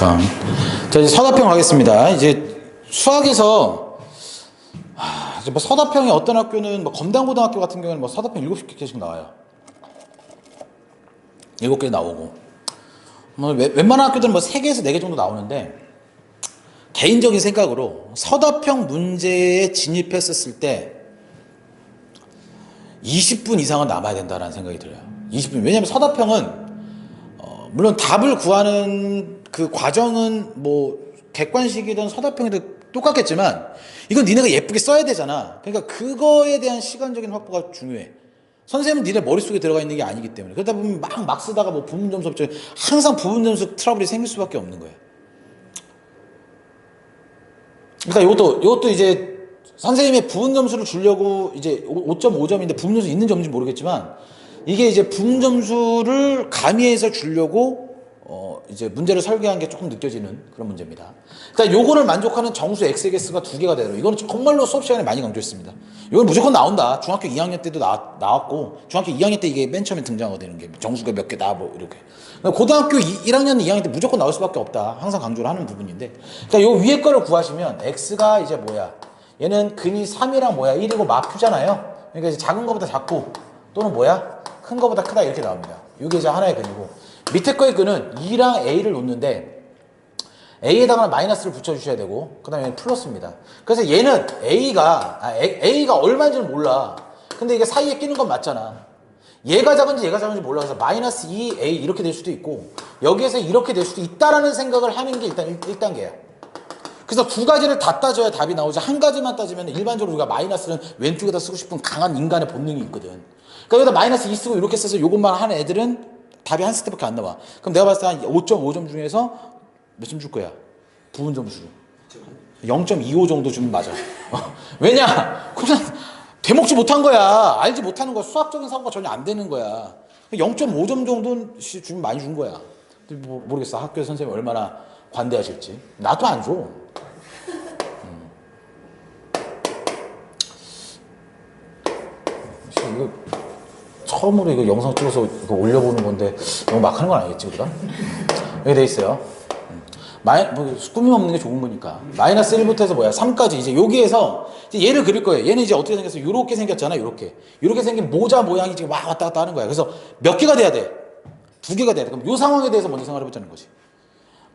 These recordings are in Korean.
자, 자 이제 서다평 가겠습니다. 이제 수학에서 하, 이제 뭐 서다평이 어떤 학교는 뭐 검단고등학교 같은 경우는 뭐 서다평 7개씩 나와요. 7개 나오고 뭐 웬- 웬만한 학교들은 뭐 3개에서 4개 정도 나오는데 개인적인 생각으로 서다평 문제에 진입했었을 때 20분 이상은 남아야 된다는 생각이 들어요. 20분. 왜냐면 서다평은 어, 물론 답을 구하는 그 과정은 뭐 객관식이든 서다평이든 똑같겠지만 이건 니네가 예쁘게 써야 되잖아. 그러니까 그거에 대한 시간적인 확보가 중요해. 선생님은 니네 머릿속에 들어가 있는 게 아니기 때문에 그러다 보면 막 막 쓰다가 뭐 부분 점수 없죠. 항상 부분 점수 트러블이 생길 수밖에 없는 거예요. 그러니까 이것도 이것도 이제 선생님의 부분 점수를 주려고 이제 5.5점인데 부분 점수 있는 점인지 모르겠지만 이게 이제 부분 점수를 가미해서 주려고 어 이제 문제를 설계한 게 조금 느껴지는 그런 문제입니다. 그러니까 요거를 만족하는 정수 x 개수가 두 개가 되도록 이거는 정말로 수업 시간에 많이 강조했습니다. 이건 무조건 나온다. 중학교 2학년 때도 나, 나왔고 중학교 2학년 때 이게 맨 처음에 등장하거든요. 게 정수가 몇개나뭐 이렇게. 그러니까 고등학교 1, 학년 2학년 때 무조건 나올 수밖에 없다. 항상 강조를 하는 부분인데. 그러니까 요 위에 거를 구하시면 x가 이제 뭐야? 얘는 근이 3이랑 뭐야? 1이고 마표잖아요. 그러니까 이제 작은 거보다 작고 또는 뭐야? 큰 거보다 크다 이렇게 나옵니다. 이게 이제 하나의 근이고 밑에 거의 근은 2랑 a를 놓는데 a에다가 마이너스를 붙여주셔야 되고 그 다음에 플러스입니다. 그래서 얘는 a가 아, A- a가 얼마인지는 몰라. 근데 이게 사이에 끼는 건 맞잖아. 얘가 작은지 얘가 작은지 몰라. 그래서 마이너스 2a 이렇게 될 수도 있고 여기에서 이렇게 될 수도 있다라는 생각을 하는 게 일단 1, 단계야 그래서 두 가지를 다 따져야 답이 나오지 한 가지만 따지면 일반적으로 우리가 마이너스는 왼쪽에다 쓰고 싶은 강한 인간의 본능이 있거든. 그러니까 여기다 마이너스 2 쓰고 이렇게 써서 요것만 하는 애들은 답이 한 스텝밖에 안 나와. 그럼 내가 봤을 때 한 5.5점 중에서 몇 점 줄 거야? 부분 점수. 0.25 정도 주면 맞아. 어. 왜냐? 그냥 되먹지 못한 거야. 알지 못하는 거야. 수학적인 사고가 전혀 안 되는 거야. 0.5점 정도는 씨 주면 많이 준 거야. 뭐 모르겠어. 학교 선생님이 얼마나 관대하실지. 나도 안 줘. 씨, 이거 처음으로 이거 영상 찍어서 이거 올려보는 건데 너무 막 하는 건 아니겠지 우리가? 여기 돼 있어요. 음. 마이, 뭐, 꾸밈 없는 게 좋은 거니까. 마이너스 1부터 해서 뭐야? 3까지. 이제 여기에서 이제 얘를 그릴 거예요. 얘는 이제 어떻게 생겼어? 요렇게 생겼잖아. 요렇게. 요렇게 생긴 모자 모양이 지금 막 왔다 갔다 하는 거야. 그래서 몇 개가 돼야 돼? 두 개가 돼야 돼. 그럼 요 상황에 대해서 먼저 생각해 보자는 거지.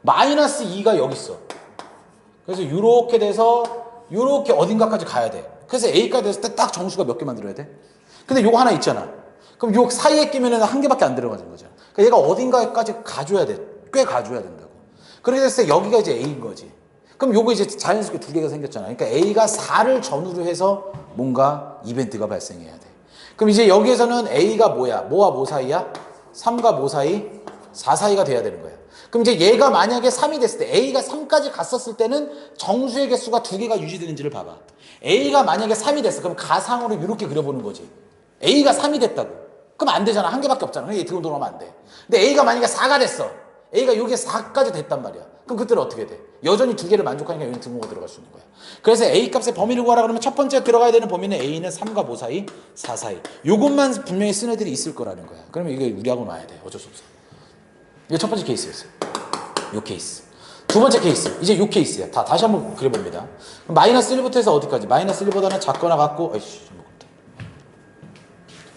마이너스 2가 여기 있어. 그래서 요렇게 돼서 요렇게 어딘가까지 가야 돼. 그래서 A까지 됐을 때 딱 정수가 몇 개 만들어야 돼? 근데 요거 하나 있잖아. 그럼 요 사이에 끼면은 한 개밖에 안 들어가는 거잖아. 그러니까 얘가 어딘가까지 가줘야 돼. 꽤 가줘야 된다고. 됐을 때 여기가 이제 A인 거지. 그럼 요거 이제 자연스럽게 두 개가 생겼잖아. 그러니까 A가 4를 전후로 해서 뭔가 이벤트가 발생해야 돼. 그럼 이제 여기에서는 A가 뭐야? 뭐와 뭐 사이야? 3과 뭐 사이? 4 사이가 돼야 되는 거야. 그럼 이제 얘가 만약에 3이 됐을 때 A가 3까지 갔었을 때는 정수의 개수가 두 개가 유지되는지를 봐봐. A가 만약에 3이 됐어. 그럼 가상으로 이렇게 그려보는 거지. A가 3이 됐다고. 그럼 안 되잖아. 한 개밖에 없잖아. 그러니까 뒤로 돌아오면 안 돼. 근데 A가 만약에 4가 됐어. A가 여기에 4까지 됐단 말이야. 그럼 그때는 어떻게 돼? 여전히 두 개를 만족하니까 여기 등호가 들어갈 수 있는 거야. 그래서 A 값의 범위를 구하라 그러면 첫 번째 들어가야 되는 범위는 A는 3과 5 사이, 4 사이. 요것만 분명히 쓴 애들이 있을 거라는 거야. 그러면 이게 우리하고는 와야 돼. 어쩔 수 없어. 이게 첫 번째 케이스였어요. 요 케이스. 두 번째 케이스. 이제 요 케이스야. 다 다시 한번 그려봅니다. 마이너스 1부터 해서 어디까지? 마이너스 1보다는 작거나 같고, 아이씨, 좀 먹었다.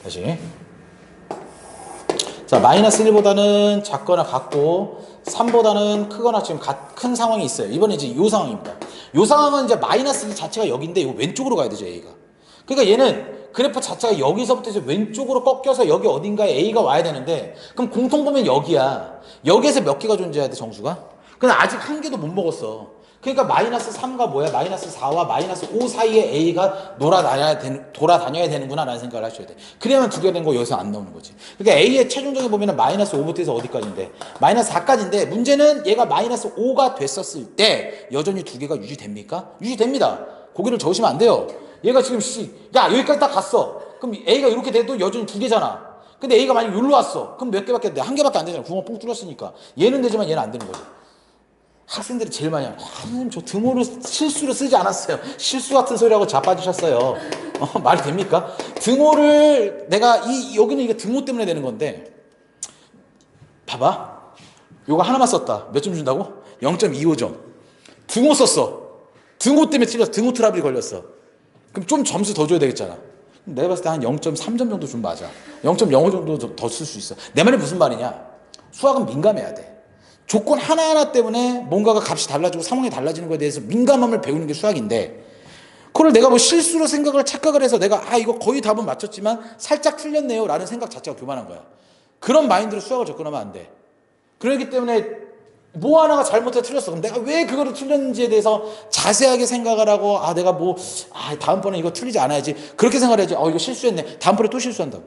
다시. 자, 마이너스 1보다는 작거나 같고, 3보다는 크거나 지금 같- 큰 상황이 있어요. 이번에 이제 요 상황입니다. 요 상황은 이제 마이너스 2 자체가 여기인데, 이거 왼쪽으로 가야 되죠, A가. 그러니까 얘는 그래프 자체가 여기서부터 이제 왼쪽으로 꺾여서 여기 어딘가에 A가 와야 되는데, 그럼 공통보면 여기야. 여기에서 몇 개가 존재해야 돼, 정수가? 근데 아직 한 개도 못 먹었어. 그러니까 마이너스 3과 뭐야? 마이너스 4와 마이너스 5 사이에 A가 놀아다녀야 되는, 돌아다녀야 되는구나 라는 생각을 하셔야 돼. 그래야만 두개된거 여기서 안 나오는 거지. 그러니까 A의 최종적인 보면은 마이너스 5부터 해서 어디까지인데? 마이너스 4까지인데 문제는 얘가 마이너스 5가 됐었을 때 여전히 두 개가 유지됩니까? 유지됩니다. 고개를 저으시면 안 돼요. 얘가 지금 씨, 야, 여기까지 딱 갔어. 그럼 A가 이렇게 돼도 여전히 두 개잖아. 근데 A가 만약 여기로 왔어. 그럼 몇 개밖에 안 돼? 한 개밖에 안 되잖아. 구멍 뽕 뚫었으니까. 얘는 되지만 얘는 안 되는 거지. 학생들이 제일 많이 하는, 아, 선생님 저 등호를 실수로 쓰지 않았어요. 실수 같은 소리하고 자빠지셨어요. 어, 말이 됩니까? 등호를 내가 이 여기는 이게 등호 때문에 되는 건데 봐봐. 요거 하나만 썼다. 몇 점 준다고? 0.25점. 등호 썼어. 등호 때문에 틀렸어. 등호 트러블이 걸렸어. 그럼 좀 점수 더 줘야 되겠잖아. 내가 봤을 때 한 0.3점 정도 좀 맞아. 0.05 정도 더 쓸 수 있어. 내 말이 무슨 말이냐? 수학은 민감해야 돼. 조건 하나하나 때문에 뭔가가 값이 달라지고 상황이 달라지는 거에 대해서 민감함을 배우는 게 수학인데 그걸 내가 뭐 실수로 생각을 착각을 해서 내가 아 이거 거의 답은 맞췄지만 살짝 틀렸네요 라는 생각 자체가 교만한 거야. 그런 마인드로 수학을 접근하면 안 돼. 그렇기 때문에 뭐 하나가 잘못해 틀렸어. 그럼 내가 왜 그거를 틀렸는지에 대해서 자세하게 생각을 하고 아 내가 뭐 아 다음번에 이거 틀리지 않아야지 그렇게 생각을 해야지. 어 이거 실수했네. 다음번에 또 실수한다고.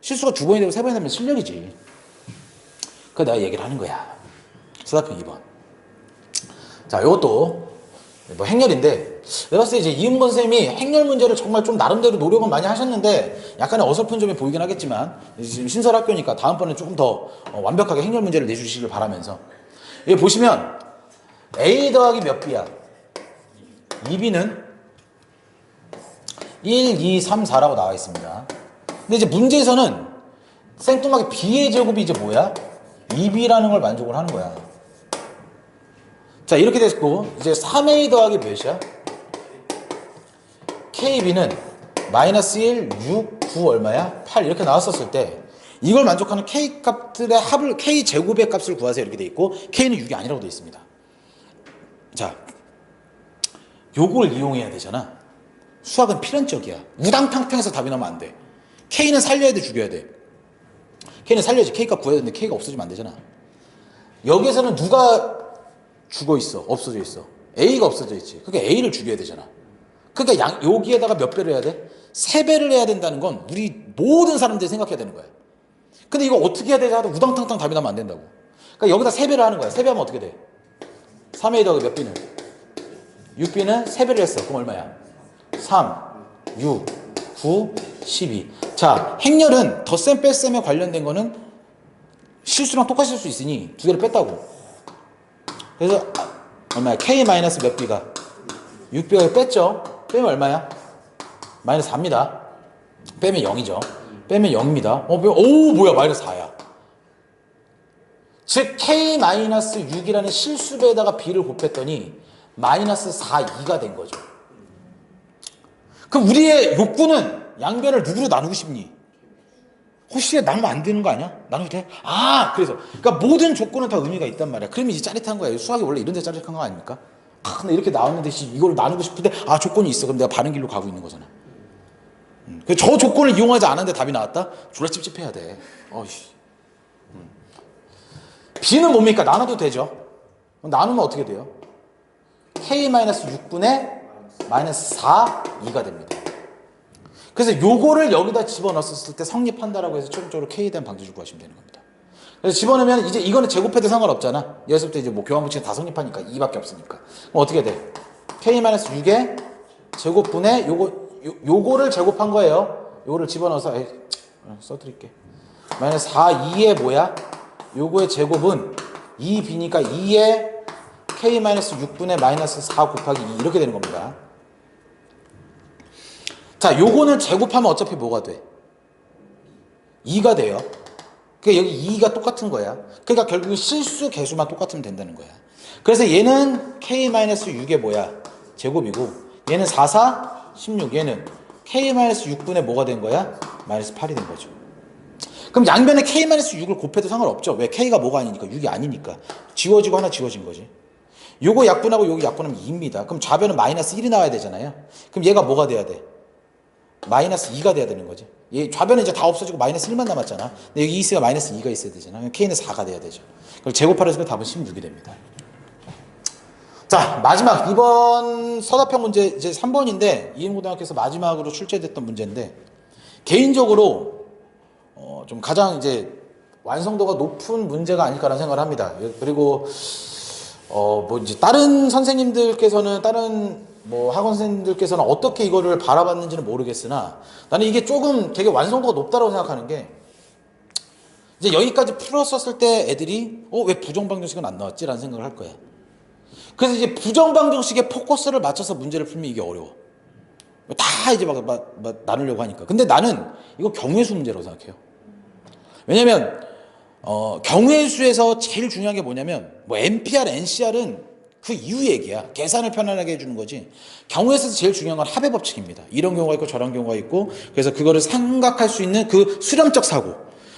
실수가 두 번이 되고 세 번이 되면 실력이지. 그 내가 얘기를 하는 거야. 서답형 2번. 자, 이것도 뭐 행렬인데 내가 봤을 때 이제 이은건 쌤이 행렬 문제를 정말 좀 나름대로 노력은 많이 하셨는데 약간의 어설픈 점이 보이긴 하겠지만 지금 신설 학교니까 다음번에 조금 더 어, 완벽하게 행렬 문제를 내주시길 바라면서 여기 보시면 A 더하기 몇 B야? 2B는 1, 2, 3, 4라고 나와 있습니다. 근데 이제 문제에서는 생뚱하게 B의 제곱이 이제 뭐야? 2B라는 걸 만족을 하는 거야. 자, 이렇게 됐고, 이제 3A 더하기 몇이야? KB는 마이너스 1, 6, 9 얼마야? 8 이렇게 나왔었을 때 이걸 만족하는 K 값들의 합을 K 제곱의 값을 구하세요 이렇게 돼 있고 K는 6이 아니라고 돼 있습니다. 자, 요걸 이용해야 되잖아. 수학은 필연적이야. 우당탕탕해서 답이 나오면 안 돼. K는 살려야 돼, 죽여야 돼. K는 살려야지. K 값 구해야 되는데 K가 없어지면 안 되잖아. 여기에서는 누가 죽어 있어? 없어져 있어. A가 없어져 있지. 그러니까 A를 죽여야 되잖아. 그러니까 양, 여기에다가 몇 배를 해야 돼? 세 배를 해야 된다는 건 우리 모든 사람들이 생각해야 되는 거야. 근데 이거 어떻게 해야 되지 하도 우당탕탕 답이 나면 안 된다고. 그러니까 여기다 세 배를 하는 거야. 세 배 하면 어떻게 돼? 3A 더하기 몇 B는? 6B는 세 배를 했어. 그럼 얼마야? 3, 6, 9, 12. 자, 행렬은 덧셈 뺄셈에 관련된 거는 실수랑 똑같을 수 있으니 두 개를 뺐다고. 그래서 아, 얼마야? K 마이너스 몇 B가? 6B가 뺐죠? 빼면 얼마야? 마이너스 4입니다. 빼면 0이죠. 빼면 0입니다. 어, 빼면, 오, 뭐야, 마이너스 4야. 즉, K 마이너스 6이라는 실수배에다가 B를 곱했더니 마이너스 4, 2가 된 거죠. 그럼 우리의 욕구는 양변을 누구로 나누고 싶니? 혹시 나누면 안 되는 거 아니야? 나누면 돼? 아, 그래서. 그러니까 모든 조건은 다 의미가 있단 말이야. 그러면 이제 짜릿한 거야. 수학이 원래 이런 데 짜릿한 거 아닙니까? 아, 근데 이렇게 나왔는데 씨, 이걸 나누고 싶은데 아, 조건이 있어. 그럼 내가 바른 길로 가고 있는 거잖아. 음, 그저 조건을 이용하지 않았는데 답이 나왔다? 졸라 찝찝해야 돼. 어이씨. 음. B는 뭡니까? 나눠도 되죠. 나누면 어떻게 돼요? K-6분의 마이너스 4, 2가 됩니다. 그래서 요거를 여기다 집어넣었을 때 성립한다라고 해서 최종적으로 대한 방지를 구하시면 되는 겁니다. 그래서 집어넣으면 이제 이거는 제곱해도 상관없잖아. 여기서부터 이제 뭐 교환 붙이면 다 성립하니까 2밖에 없으니까. 그럼 어떻게 돼? K-6의 제곱분의 요거 요, 요거를 제곱한 거예요. 요거를 집어넣어서 에이, 어, 써드릴게. 마이너스 4, 2의 뭐야? 요거의 제곱은 2b니까 2의 K-6분의 마이너스 4 곱하기 2 이렇게 되는 겁니다. 자, 요거는 제곱하면 어차피 뭐가 돼? 2가 돼요. 그러니까 여기 2가 똑같은 거야. 그러니까 결국 실수 개수만 똑같으면 된다는 거야. 그래서 얘는 K-6의 뭐야? 제곱이고 얘는 4, 4, 16. 얘는 K-6분의 뭐가 된 거야? 마이너스 8이 된 거죠. 그럼 양변에 K-6을 곱해도 상관없죠. 왜? K가 뭐가 아니니까. 6이 아니니까. 지워지고 하나 지워진 거지. 요거 약분하고 요거 약분하면 2입니다. 그럼 좌변은 마이너스 1이 나와야 되잖아요. 그럼 얘가 뭐가 돼야 돼? 마이너스 2가 돼야 되는 거지. 얘 좌변은 이제 다 없어지고 마이너스 1만 남았잖아. 근데 여기 2 있으면 마이너스 2가 있어야 되잖아. 그럼 K는 4가 돼야 되죠. 그걸 제곱하려 해서 답은 16이 됩니다. 자, 마지막 이번 서답형 문제 이제 3번인데 이은고등학교에서 마지막으로 출제됐던 문제인데 개인적으로 어, 좀 가장 이제 완성도가 높은 문제가 아닐까라는 생각을 합니다. 그리고 어, 뭐 이제 다른 선생님들께서는 다른 뭐 학원 선생님들께서는 어떻게 이거를 바라봤는지는 모르겠으나 나는 이게 조금 되게 완성도가 높다고 생각하는 게 이제 여기까지 풀었었을 때 애들이 어 왜 부정방정식은 안 나왔지라는 생각을 할 거야. 그래서 이제 부정방정식에 포커스를 맞춰서 문제를 풀면 이게 어려워. 다 이제 막, 막, 막 나누려고 하니까. 근데 나는 이거 경우의 수 문제라고 생각해요. 왜냐면 어, 경우의 수에서 제일 중요한 게 뭐냐면 뭐 NPR, NCR은 그 이후 얘기야. 계산을 편안하게 해주는 거지. 경우의 수에서 제일 중요한 건 합의 법칙입니다. 이런 경우가 있고 저런 경우가 있고 그래서 그거를 생각할 수 있는 그 수렴적 사고.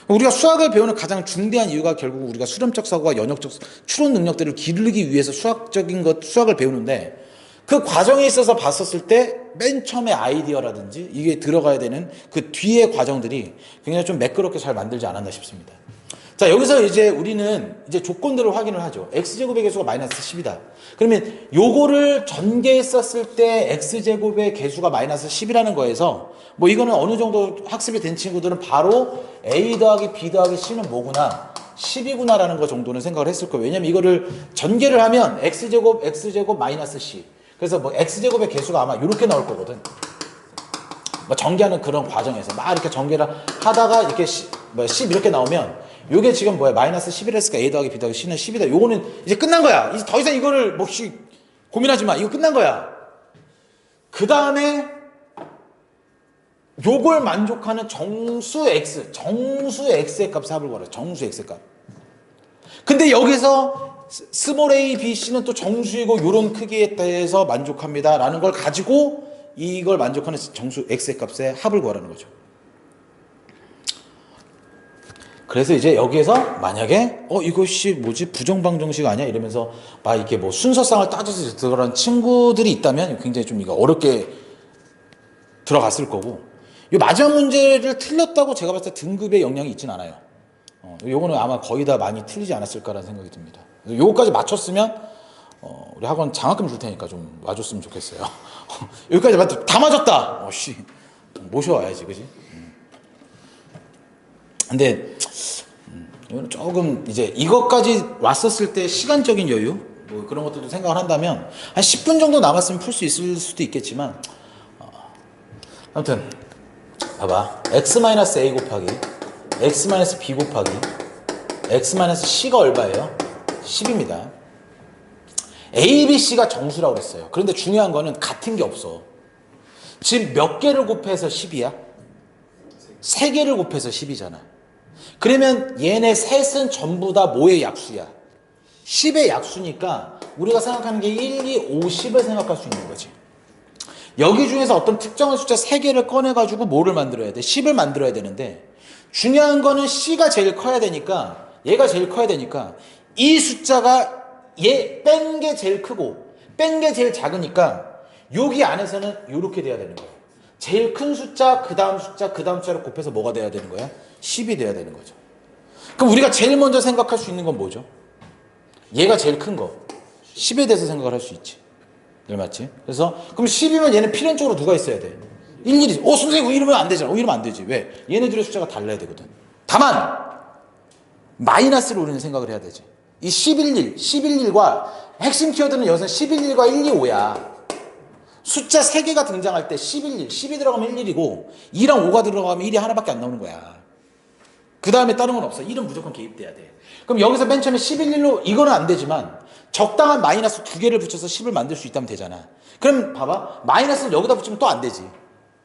우리가 수학을 배우는 가장 중대한 이유가 결국 우리가 수렴적 사고와 연역적 추론 능력들을 기르기 위해서 수학적인 것 수학을 배우는데 그 과정에 있어서 봤었을 때 맨 처음에 아이디어라든지 이게 들어가야 되는 그 뒤의 과정들이 굉장히 좀 매끄럽게 잘 만들지 않았나 싶습니다. 자, 여기서 이제 우리는 이제 조건들을 확인을 하죠. x제곱의 개수가 마이너스 10이다. 그러면 요거를 전개했었을 때 x제곱의 개수가 마이너스 10이라는 거에서 뭐 이거는 어느 정도 학습이 된 친구들은 바로 a 더하기 b 더하기 c는 뭐구나. 10이구나 라는 거 정도는 생각을 했을 거예요. 왜냐면 이거를 전개를 하면 x제곱, x제곱 마이너스 c. 그래서 뭐 x제곱의 개수가 아마 이렇게 나올 거거든. 뭐 전개하는 그런 과정에서 막 이렇게 전개를 하다가 이렇게 10, 뭐10 이렇게 나오면 요게 지금 뭐야? 마이너스 11했으니까 a 더하기 b 더하기 c는 10이다. 요거는 이제 끝난 거야. 이제 더 이상 이거를 뭐 혹시 고민하지 마. 이거 끝난 거야. 그 다음에 요걸 만족하는 정수 x 정수 x의 값을 합을 걸어 정수 x의 값. 근데 여기서 스- 스몰 a, b, c는 또 정수이고 요런 크기에 대해서 만족합니다 라는 걸 가지고 이걸 만족하는 정수 x의 값의 합을 구하라는 거죠 그래서 이제 여기에서 만약에 어 이것이 뭐지 부정방정식 아니야 이러면서 막 이렇게 뭐 순서상을 따져서 들어간 친구들이 있다면 굉장히 좀 이거 어렵게 들어갔을 거고 이 마지막 문제를 틀렸다고 제가 봤을 때 등급에 영향이 있진 않아요. 어, 요거는 아마 거의 다 많이 틀리지 않았을까라는 생각이 듭니다. 요거까지 맞췄으면 어, 우리 학원 장학금 줄 테니까 좀 와줬으면 좋겠어요. 여기까지 맞다 다 맞았다. 어씨 모셔와야지 그지? 근데 음, 이거는 조금 이제 이것까지 왔었을 때 시간적인 여유 뭐 그런 것들도 생각을 한다면 한 10분 정도 남았으면 풀 수 있을 수도 있겠지만 어, 아무튼 봐봐 x-a 곱하기 x-b 곱하기 x-c가 얼마예요? 10입니다. a, b, c가 정수라고 그랬어요. 그런데 중요한 거는 같은 게 없어. 지금 몇 개를 곱해서 10이야? 세 개를 곱해서 10이잖아. 그러면 얘네 셋은 전부 다 뭐의 약수야? 10의 약수니까 우리가 생각하는 게 1, 2, 5, 10을 생각할 수 있는 거지. 여기 중에서 어떤 특정한 숫자 3개를 꺼내가지고 뭐를 만들어야 돼? 10을 만들어야 되는데 중요한 거는 C가 제일 커야 되니까 얘가 제일 커야 되니까 이 숫자가 얘 뺀 게 제일 크고 뺀 게 제일 작으니까 여기 안에서는 이렇게 돼야 되는 거예요. 제일 큰 숫자, 그 다음 숫자, 그 다음 숫자를 곱해서 뭐가 돼야 되는 거야? 10이 돼야 되는 거죠. 그럼 우리가 제일 먼저 생각할 수 있는 건 뭐죠? 얘가 제일 큰 거. 10에 대해서 생각을 할 수 있지. 네, 맞지? 그래서 그럼 10이면 얘는 필연적으로 누가 있어야 돼? 11이지. 어, 선생님 이러면 안 되잖아. 어, 이러면 안 되지. 왜? 얘네들의 숫자가 달라야 되거든. 다만 마이너스를 우리는 생각을 해야 되지. 이 11일, 11일과 핵심 키워드는 여기서 11일과 1, 2, 5야. 숫자 3개가 등장할 때 11일, 10이 들어가면 11이고 2랑 5가 들어가면 1이 하나밖에 안 나오는 거야. 그 다음에 다른 건 없어. 1은 무조건 개입돼야 돼. 그럼 여기서 맨 처음에 11일로 이거는 안 되지만 적당한 마이너스 두 개를 붙여서 10을 만들 수 있다면 되잖아. 그럼 봐봐. 마이너스를 여기다 붙이면 또 안 되지.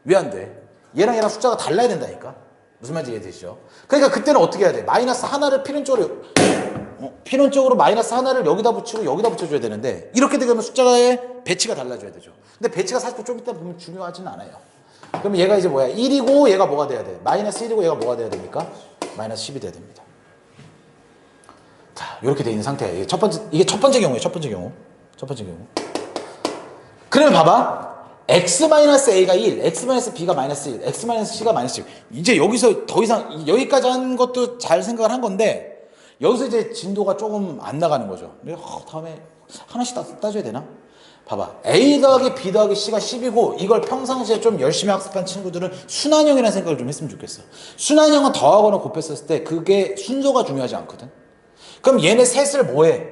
왜 안 돼? 얘랑 얘랑 숫자가 달라야 된다니까. 무슨 말인지 이해되시죠? 그러니까 그때는 어떻게 해야 돼? 마이너스 하나를 필연적으로 어, 필연적으로 마이너스 하나를 여기다 붙이고 여기다 붙여줘야 되는데 이렇게 되면 숫자의 배치가 달라져야 되죠. 근데 배치가 사실 좀 이따 보면 중요하지는 않아요. 그럼 얘가 이제 뭐야? 1이고 얘가 뭐가 돼야 돼? 마이너스 1이고 얘가 뭐가 돼야 됩니까? 마이너스 10이 돼야 됩니다. 자, 이렇게 돼 있는 상태예요. 이게 첫 번째 이게 첫 번째 경우예요. 첫 번째 경우. 첫 번째 경우. 그러면 봐봐. x-a가 1, x-b가 마이너스 1, x-c가 마이너스 1. 이제 여기서 더 이상 여기까지 한 것도 잘 생각을 한 건데 여기서 이제 진도가 조금 안 나가는 거죠. 어, 다음에 하나씩 따, 따져야 되나? 봐봐. A 더하기 B 더하기 C가 10이고 이걸 평상시에 좀 열심히 학습한 친구들은 순환형이라는 생각을 좀 했으면 좋겠어. 순환형은 더하거나 곱했었을 때 그게 순서가 중요하지 않거든. 그럼 얘네 셋을 뭐해?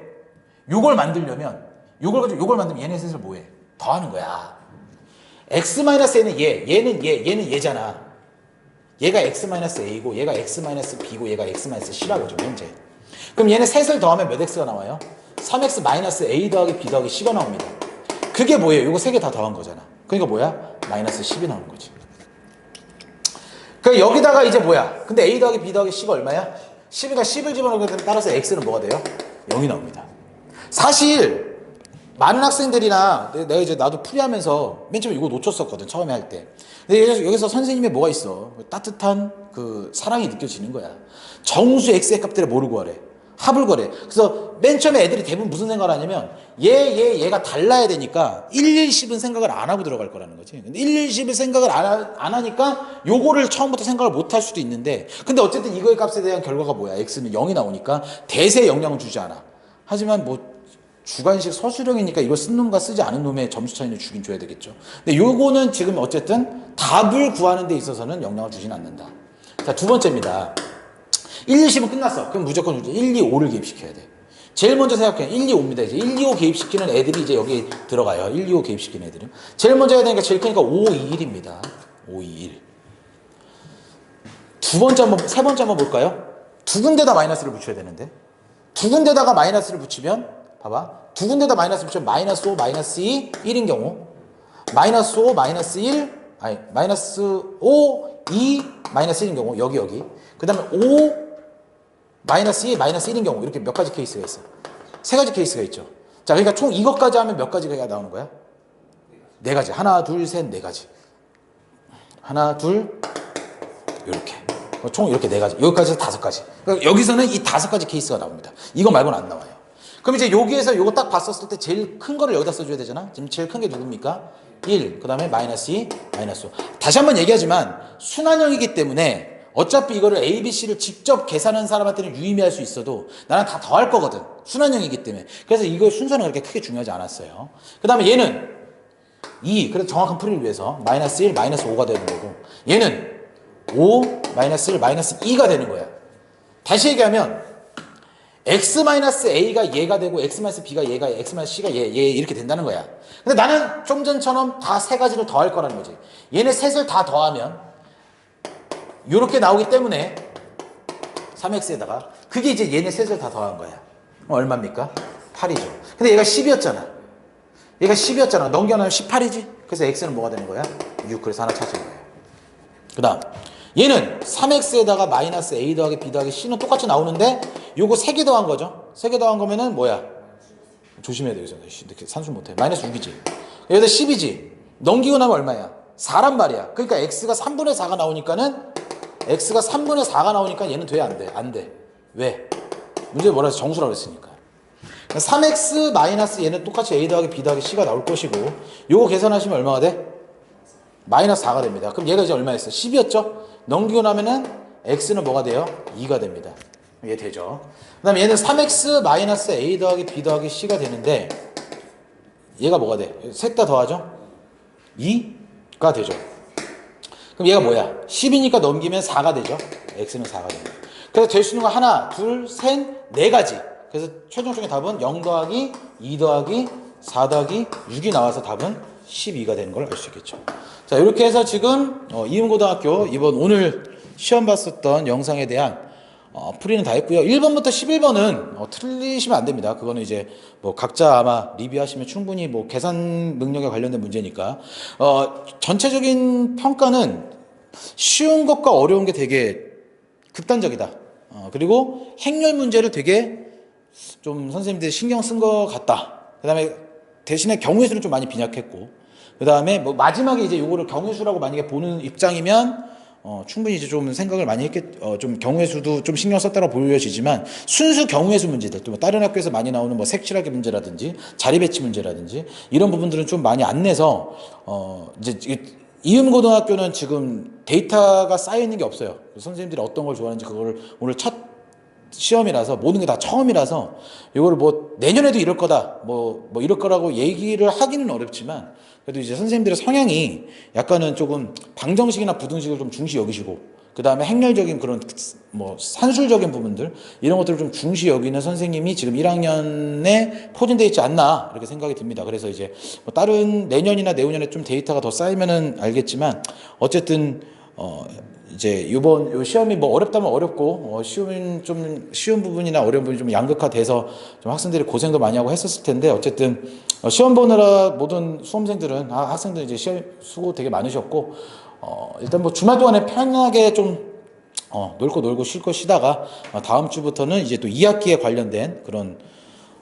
요걸 만들려면 요걸 가지고 요걸 만들면 얘네 셋을 뭐해? 더하는 거야. x-a는 얘, 얘는 얘, 얘는 얘잖아. 얘가 x-a고 얘가 x-b고 얘가 x-c라고 좀 현재. 그럼 얘네 셋을 더하면 몇 x가 나와요? 3x-a 더하기 b 더하기 c가 나옵니다. 그게 뭐예요? 요거 세 개 다 더한 거잖아. 그러니까 뭐야? 마이너스 10이 나오는 거지. 그 여기다가 이제 뭐야? 근데 a 더하기 b 더하기 c가 얼마야? 10이가 10을 집어넣게 되면 따라서 x는 뭐가 돼요? 0이 나옵니다. 사실 많은 학생들이나 내- 내가 이제 나도 풀이하면서 맨 처음에 이거 놓쳤었거든 처음에 할 때. 근데 여기서, 선생님의 뭐가 있어? 따뜻한 그 사랑이 느껴지는 거야. 정수 x의 값들을 모르고 하래. 합을 거래. 그래서 맨 처음에 애들이 대부분 무슨 생각을 하냐면 얘, 얘, 얘가 달라야 되니까 1, 1, 10은 생각을 안 하고 들어갈 거라는 거지. 근데 1, 1, 10을 생각을 안 하니까 요거를 처음부터 생각을 못 할 수도 있는데 근데 어쨌든 이거의 값에 대한 결과가 뭐야? x는 0이 나오니까 대세에 영향을 주지 않아. 하지만 뭐 주관식 서술형이니까 이걸 쓴 놈과 쓰지 않은 놈의 점수 차이는 주긴 줘야 되겠죠. 근데 요거는 지금 어쨌든 답을 구하는 데 있어서는 영향을 주진 않는다. 자, 두 번째입니다. 1, 2, 10은 끝났어. 그럼 무조건 1, 2, 5를 개입시켜야 돼. 제일 먼저 생각해. 1, 2, 5입니다. 이제 1, 2, 5 개입시키는 애들이 이제 여기 들어가요. 1, 2, 5 개입시키는 애들은. 제일 먼저 해야 되니까 제일 크니까 5, 2, 1입니다. 5, 2, 1. 두 번째 한번, 세 번째 한번 볼까요? 두 군데다 마이너스를 붙여야 되는데. 두 군데다가 마이너스를 붙이면, 봐봐. 두 군데다 마이너스 붙이면 마이너스 5, 마이너스 2, 1인 경우. 마이너스 5, 마이너스 1, 아니, 마이너스 5, 2, 마이너스 1인 경우. 여기, 여기. 그 다음에 5, 마이너스 2, 마이너스 1인 경우. 이렇게 몇 가지 케이스가 있어. 세 가지 케이스가 있죠. 자, 그러니까 총 이것까지 하면 몇 가지가 나오는 거야? 네 가지. 하나, 둘, 셋, 네 가지. 하나, 둘, 이렇게. 총 이렇게 네 가지. 여기까지 다섯 가지. 그러니까 여기서는 이 다섯 가지 케이스가 나옵니다. 이거 말고는 안 나와요. 그럼 이제 여기에서 이거 딱 봤었을 때 제일 큰 거를 여기다 써줘야 되잖아. 지금 제일 큰 게 누굽니까? 1. 그 다음에 마이너스 2, 마이너스 5. 다시 한번 얘기하지만 순환형이기 때문에 어차피 이거를 A, B, C를 직접 계산한 사람한테는 유의미할 수 있어도 나는 다 더할 거거든. 순환형이기 때문에. 그래서 이거 순서는 그렇게 크게 중요하지 않았어요. 그 다음에 얘는 2. 그래서 정확한 풀이를 위해서 마이너스 1, 마이너스 5가 되는 거고 얘는 5, 마이너스 1, 마이너스 2가 되는 거야. 다시 얘기하면 x 마이너스 a가 얘가 되고 x 마이너스 b가 얘가 x 마이너스 c가 얘, 얘 이렇게 된다는 거야. 근데 나는 좀 전처럼 다 세 가지를 더할 거라는 거지. 얘네 셋을 다 더하면 이렇게 나오기 때문에 3x에다가 그게 이제 얘네 셋을 다 더한 거야. 그럼 얼마입니까? 8이죠. 근데 얘가 10이었잖아. 얘가 10이었잖아. 넘겨놓으면 18이지. 그래서 x는 뭐가 되는 거야? 6. 그래서 하나 찾은 거예요. 그 다음 얘는 3x에다가 마이너스 a 더하기 b 더하기 c는 똑같이 나오는데 요거 3개 더한 거죠 3개 더한 거면은 뭐야 조심해야 돼 여기서 이렇게 산수 못해 마이너스 6이지 여기다 10이지 넘기고 나면 얼마야 4란 말이야 그러니까 x가 3분의 4가 나오니까는 x가 3분의 4가 나오니까 얘는 돼 안 돼? 안 돼. 왜? 문제 뭐라 해서 정수라고 했으니까 3x 마이너스 얘는 똑같이 a 더하기 b 더하기 c가 나올 것이고 요거 계산하시면 얼마가 돼? 마이너스 4가 됩니다. 그럼 얘가 이제 얼마였어? 10이었죠? 넘기고 나면은 x는 뭐가 돼요? 2가 됩니다. 얘 되죠. 그 다음에 얘는 3x 마이너스 a 더하기 b 더하기 c가 되는데 얘가 뭐가 돼? 셋 다 더하죠? 2가 되죠. 그럼 얘가 뭐야? 10이니까 넘기면 4가 되죠? x는 4가 됩니다. 그래서 될 수 있는 거 하나, 둘, 셋, 네 가지. 그래서 최종적인 답은 0 더하기 2 더하기 4 더하기 6이 나와서 답은 12가 되는 걸 알 수 있겠죠. 자, 이렇게 해서 지금 어, 이음고등학교 이번 오늘 시험 봤었던 영상에 대한 어, 풀이는 다 했고요. 1번부터 11번은 어, 틀리시면 안 됩니다. 그거는 이제 뭐 각자 아마 리뷰하시면 충분히 뭐 계산 능력에 관련된 문제니까 어, 전체적인 평가는 쉬운 것과 어려운 게 되게 극단적이다. 어, 그리고 행렬 문제를 되게 좀 선생님들이 신경 쓴 것 같다. 그 다음에 대신에 경우의 수는 좀 많이 빈약했고, 그 다음에 뭐 마지막에 이제 요거를 경우의 수라고 만약에 보는 입장이면 어, 충분히 이제 좀 생각을 많이 했겠, 어, 좀 경우의 수도 좀 신경 썼다고 보여지지만 순수 경우의 수 문제들, 또뭐 다른 학교에서 많이 나오는 뭐 색칠하기 문제라든지 자리 배치 문제라든지 이런 부분들은 좀 많이 안 내서 어, 이제 이- 이음고등학교는 지금 데이터가 쌓여 있는 게 없어요. 선생님들이 어떤 걸 좋아하는지 그거를 오늘 첫 시험이라서 모든 게 다 처음이라서 이거를 뭐 내년에도 이럴 거다 뭐, 뭐 이럴 거라고 얘기를 하기는 어렵지만 그래도 이제 선생님들의 성향이 약간은 조금 방정식이나 부등식을 좀 중시 여기시고 그 다음에 행렬적인 그런 뭐 산술적인 부분들 이런 것들을 좀 중시 여기는 선생님이 지금 1학년에 포진되어 있지 않나 이렇게 생각이 듭니다. 그래서 이제 뭐 다른 내년이나 내후년에 좀 데이터가 더 쌓이면은 알겠지만 어쨌든 어 이제 요번 요 시험이 뭐 어렵다면 어렵고 어 쉬운 좀 쉬운 부분이나 어려운 부분이 좀 양극화돼서 좀 학생들이 고생도 많이 하고 했었을 텐데 어쨌든 어 시험 보느라 모든 수험생들은 아 학생들 이제 시험 수고 되게 많으셨고 어 일단 뭐 주말 동안에 편하게 좀 어, 놀거 놀고 쉴 거 쉬다가 어, 다음 주부터는 이제 또 2학기에 관련된 그런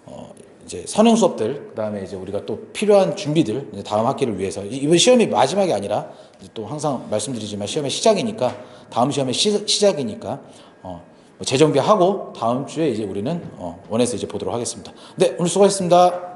어, 이제 선행 수업들 그다음에 이제 우리가 또 필요한 준비들 다음 학기를 위해서 이- 이번 시험이 마지막이 아니라 또 항상 말씀드리지만 시험의 시작이니까 다음 시험의 시, 시작이니까 어, 뭐 재정비하고 다음 주에 이제 우리는 어, 원에서 이제 보도록 하겠습니다. 네 오늘 수고하셨습니다.